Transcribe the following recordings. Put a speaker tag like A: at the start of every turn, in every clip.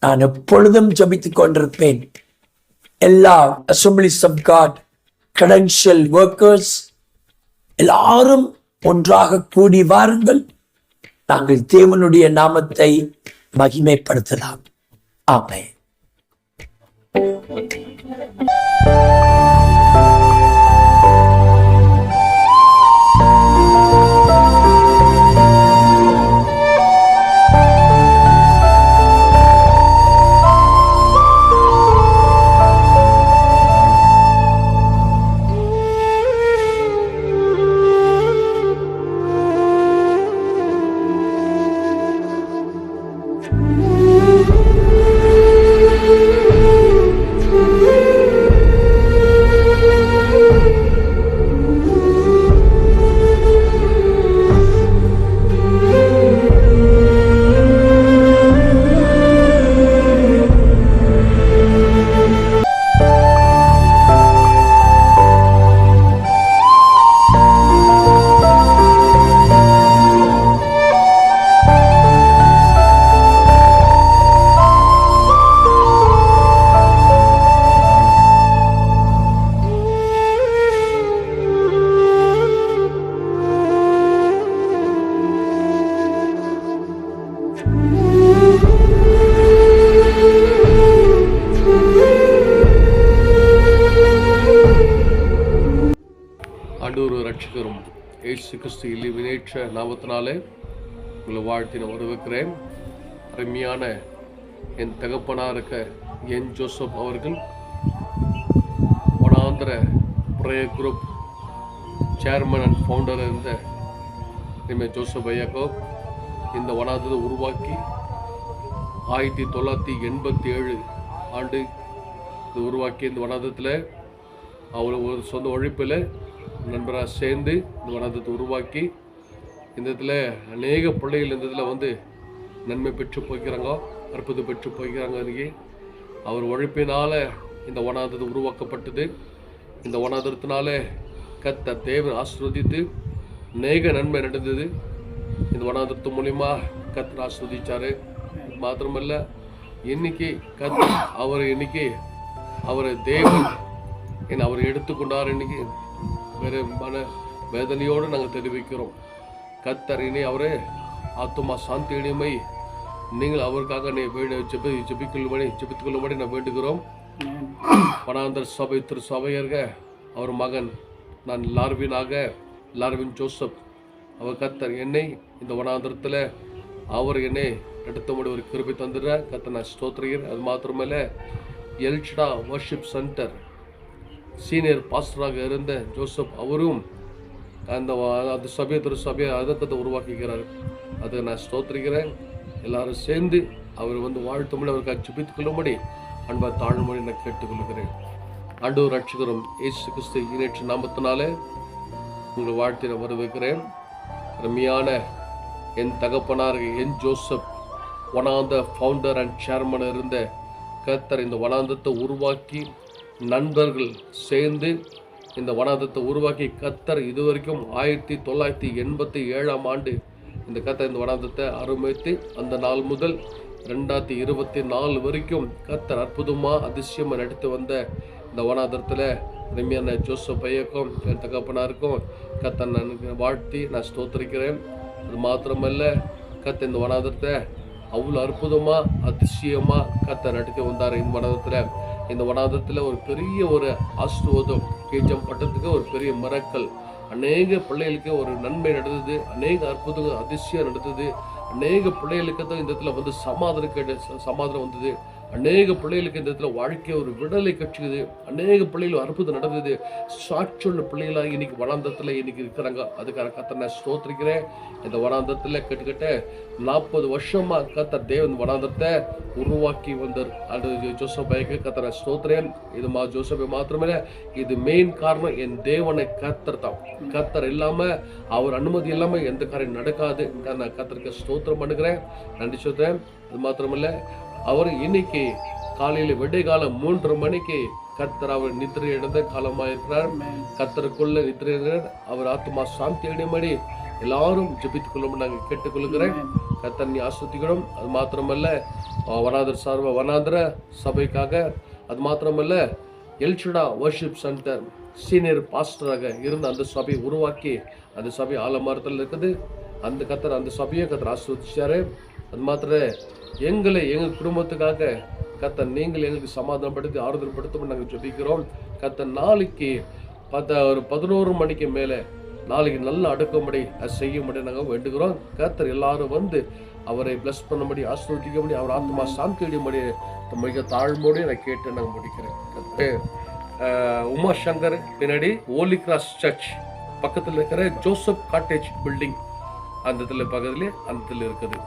A: நான் எப்பொழுதும் ஜபித்துக் கொண்டிருப்பேன். எல்லா assemblies of God credential workers எல்லாரும் ஒன்றாக கூடி வாருங்கள். நாங்கள் தேவனுடைய நாமத்தை மகிமைப்படுத்தலாம். ஆமென்.
B: ரட்சிகரும் ஏசு கிறிஸ்து இல்லி வினேற்ற நாமத்தினாலே உங்களை வாழ்த்தி நான் வரவேற்கிறேன். அருமையான என் தகப்பனாக இருக்க என் ஜோசப் அவர்கள் வனாந்திர prayer group chairman and founder இருந்த இனிமேல் ஜோசப் ஐயாக்கோ இந்த வனாந்திரத்தை உருவாக்கி ஆயிரத்தி தொள்ளாயிரத்தி எண்பத்தி ஏழு ஆண்டு இது உருவாக்கி இந்த வனாந்தத்தில் அவர் ஒரு சொந்த உழைப்பில் நண்பராக சேர்ந்து இந்த வனத்தை உருவாக்கி இந்த இதில் அநேக பிள்ளைகள் இந்த இதில் வந்து நன்மை பெற்று போய்க்கிறாங்க அற்புதம் பெற்று போய்க்கிறாங்க அன்றைக்கி அவர் உழைப்பினால் இந்த வனாந்தத்தை உருவாக்கப்பட்டது. இந்த வனாந்தரத்தினால கத்த தேவன் ஆசிர்வதித்து அநேக நன்மை நடந்தது. இந்த வனாந்தரத்து மூலிமா கத்தர் ஆஸ்வதிச்சாரு மாத்திரமல்ல இன்னைக்கு கத் அவர் இன்னைக்கு அவரை தேவன் என்னை அவர் எடுத்துக்கொண்டார். இன்னைக்கு வேறு மன வேதனையோடு நாங்கள் தெரிவிக்கிறோம். கத்தர் இனி அவரே ஆத்துமா சாந்தி இனிமை. நீங்கள் அவருக்காக நீ வேண்டு ஜெபி ஜெபிக்கொள்ளும்படி ஜெபித்துக்கொள்ளும்படி நான் வேண்டுகிறோம். வனாந்தர் சபை திரு சபையர்க அவர் மகன் நான் லார்வினாக லார்வின் ஜோசப். அவர் கத்தர் என்னை இந்த வனாந்தரத்தில் அவர் என்னை எடுத்தபடி ஒரு கிருபை தந்துடுற கத்த நான் ஸ்தோத்திரிகிறேன் அது மாத்திரமில்லை El Shaddai worship center senior பாஸ்டராக இருந்த ஜோசப் அவரும் அந்த அந்த சபையை திரு சபையை அதத்தத்தை உருவாக்கிக்கிறார் அதை நான் ஸ்தோத்திரிக்கிறேன். எல்லாரும் சேர்ந்து அவர் வந்து வாழ்த்தும்படி அவருக்கு ஜெபித்துக் கொள்ளும்படி அன்பா தாழ்மொழி நான் கேட்டுக்கொள்கிறேன். ஆண்டவர் ரட்சகரும் ஏசு கிறிஸ்து இணைற்று நாமத்தினாலே உங்கள் வாழ்த்தி நான் வரவேற்கிறேன். ரம்மியான என் தகப்பனார் என் ஜோசப் ஒன் ஆந்த ஃபவுண்டர் அண்ட் சேர்மன் இருந்த கத்தர் இந்த வனாந்தத்தை உருவாக்கி நண்பர்கள் சேர்ந்து இந்த வனாந்தத்தை உருவாக்கி கத்தர் இதுவரைக்கும் ஆயிரத்தி தொள்ளாயிரத்தி எண்பத்தி ஏழாம் ஆண்டு இந்த கத்தர் இந்த வனாந்தத்தை அருமைத்து அந்த நாள் முதல் ரெண்டாயிரத்தி இருபத்தி நாலு வரைக்கும் கத்தர் அற்புதமாக அதிசயமாக நடித்து வந்த இந்த வனாந்தரத்தில் ரம்யான ஜோசப் ஐயக்கும் என் தகப்பனாருக்கும் கத்தர் நான் வாழ்த்தி நான் ஸ்தோத்திரிக்கிறேன். அது மாத்திரமல்ல கத்த இந்த வனாந்தரத்தை அவ்வளோ அற்புதமாக அதிசயமாக கத்தர் நடித்து வந்தார் இந்த வனாந்தரத்தில் இந்த வனாந்தத்தில் ஒரு பெரிய ஒரு ஆசிர்வாதம் கேஜம் பட்டத்துக்கு ஒரு பெரிய மரக்கல். அநேக பிள்ளைகளுக்கு ஒரு நன்மை நடந்தது அநேக அற்புதங்கள் அதிசயம் நடந்தது. அநேக பிள்ளைகளுக்கு தான் இந்த இடத்துல வந்து சமாதானம் கேட்ட சமாதானம் வந்தது. அநேக பிள்ளைகளுக்கு இந்த இடத்துல வாழ்க்கை ஒரு விடலை கற்றுக்குது. அநேக பிள்ளைகள் அற்புதம் நடந்தது. சாட்சியுள்ள பிள்ளைகளாக இன்னைக்கு வனாந்தத்தில் இன்னைக்கு இருக்கிறாங்க. அதுக்காக கத்த நான் ஸ்தோத்திரிக்கிறேன். இந்த வனாந்தத்தில் கிட்டத்தட்ட நாற்பது வருஷமாக கத்த தேவன் வனாந்தத்தை உருவாக்கி வந்தார். அது ஜோசபாய்க்கு பைக்கு நான் ஸ்தோத்திரேன். இது மா ஜோசபை மாத்திரமே இது மெயின் காரணம் என் தேவனை கத்தர் தான். கத்தர் இல்லாமல் அவர் அனுமதி இல்லாமல் எந்த காரியம் நடக்காது. நான் கத்தருக்கு ஸ்தோத்திரம் பண்ணுகிறேன். நன்றி சொல்கிறேன் அது மாத்திரமில்லை அவர் இன்னைக்கு காலையில விடை காலம் மூன்று மணிக்கு கத்தர் அவர் நித்திரை இழந்த காலமாயிருக்கிறார். கத்தருக்குள்ள நித்திரை. அவர் ஆத்மா சாந்தி அடையும்படி எல்லாரும் ஜெபித்துக் கொள்ளும் நாங்கள் கேட்டுக்கொள்கிறேன். கத்தர் நீ ஆஸ்வதிக்கணும். அது மாத்திரமல்ல வனாந்தர் சார்ப வனாந்திர சபைக்காக. அது மாத்திரமல்ல El Shaddai worship center senior பாஸ்டராக இருந்த அந்த சபையை உருவாக்கி அந்த சபை ஆலமரத்தில் இருக்குது. அந்த கத்தர் அந்த சபையை கத்தர் ஆஸ்வதிச்சாரு. அது மாத்திர எங்களை எங்கள் குடும்பத்துக்காக கத்த நீங்கள் எங்களுக்கு சமாதானப்படுத்தி ஆறுதல் படுத்தும் நாங்கள் ஜெபிக்கிறோம். கத்த நாளைக்கு பத்த ஒரு பதினோரு மணிக்கு மேலே நாளைக்கு நல்ல அடுக்கும்படி அது செய்யும்படி நாங்கள் வேண்டுகிறோம். கத்தர் எல்லாரும் வந்து அவரை பிளஸ் பண்ணும்படி ஆசீர்வதிக்கும்படி அவர் ஆத்மா சாந்தி அடியும்படி மிக தாழ்மோடு நான் கேட்டு நாங்கள் முடிக்கிறேன். உமா சங்கர் பின்னாடி ஓலி கிராஸ் சர்ச் பக்கத்தில் இருக்கிற ஜோசப் காட்டேஜ் பில்டிங் அந்த இதில் பக்கத்துலேயே அந்த இதில் இருக்குது.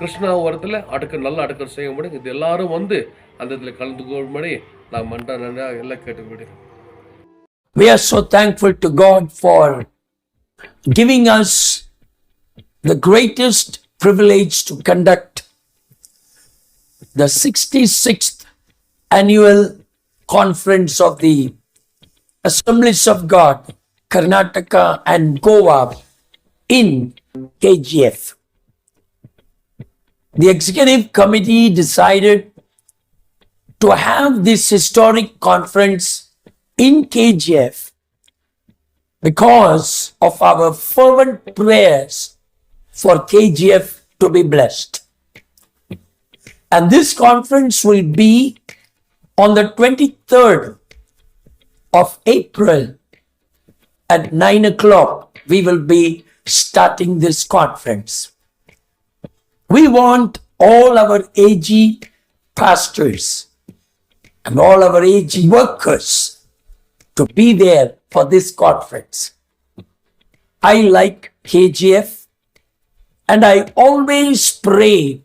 B: கிருஷ்ணா ஓரத்தில் அடுக்க நல்ல அடுக்கல் செய்ய முடியும் இது எல்லாரும் வந்து அந்த இதில் கலந்து கொள்ளும்படி நான் மன்றா நன்றா எல்லாம் கேட்டுக்கொள்கிறேன்
A: We are so thankful to God for giving us the greatest privilege to conduct the 66th annual conference of the Assemblies of God, Karnataka and Goa in KGF. The executive committee decided to have this historic conference in KGF because of our fervent prayers for KGF to be blessed. And this conference will be on the 23rd of April at 9 o'clock. We will be starting this conference. We want all our AG pastors and all our AG workers to be there for this conference. I like KGF and I always pray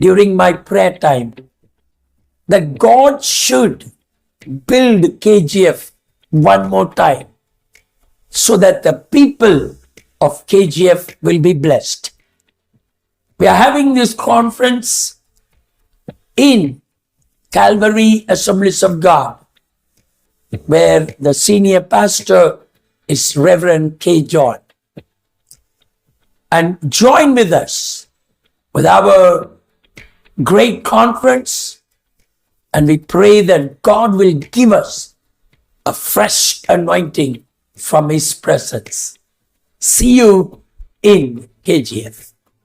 A: during my prayer time that God should build KGF one more time so that the people of KGF will be blessed. We are having this conference in Calvary Assemblies of God where the senior pastor is Reverend K. John. And join with us with our great conference, and we pray that God will give us a fresh anointing from His presence. See you in KGF.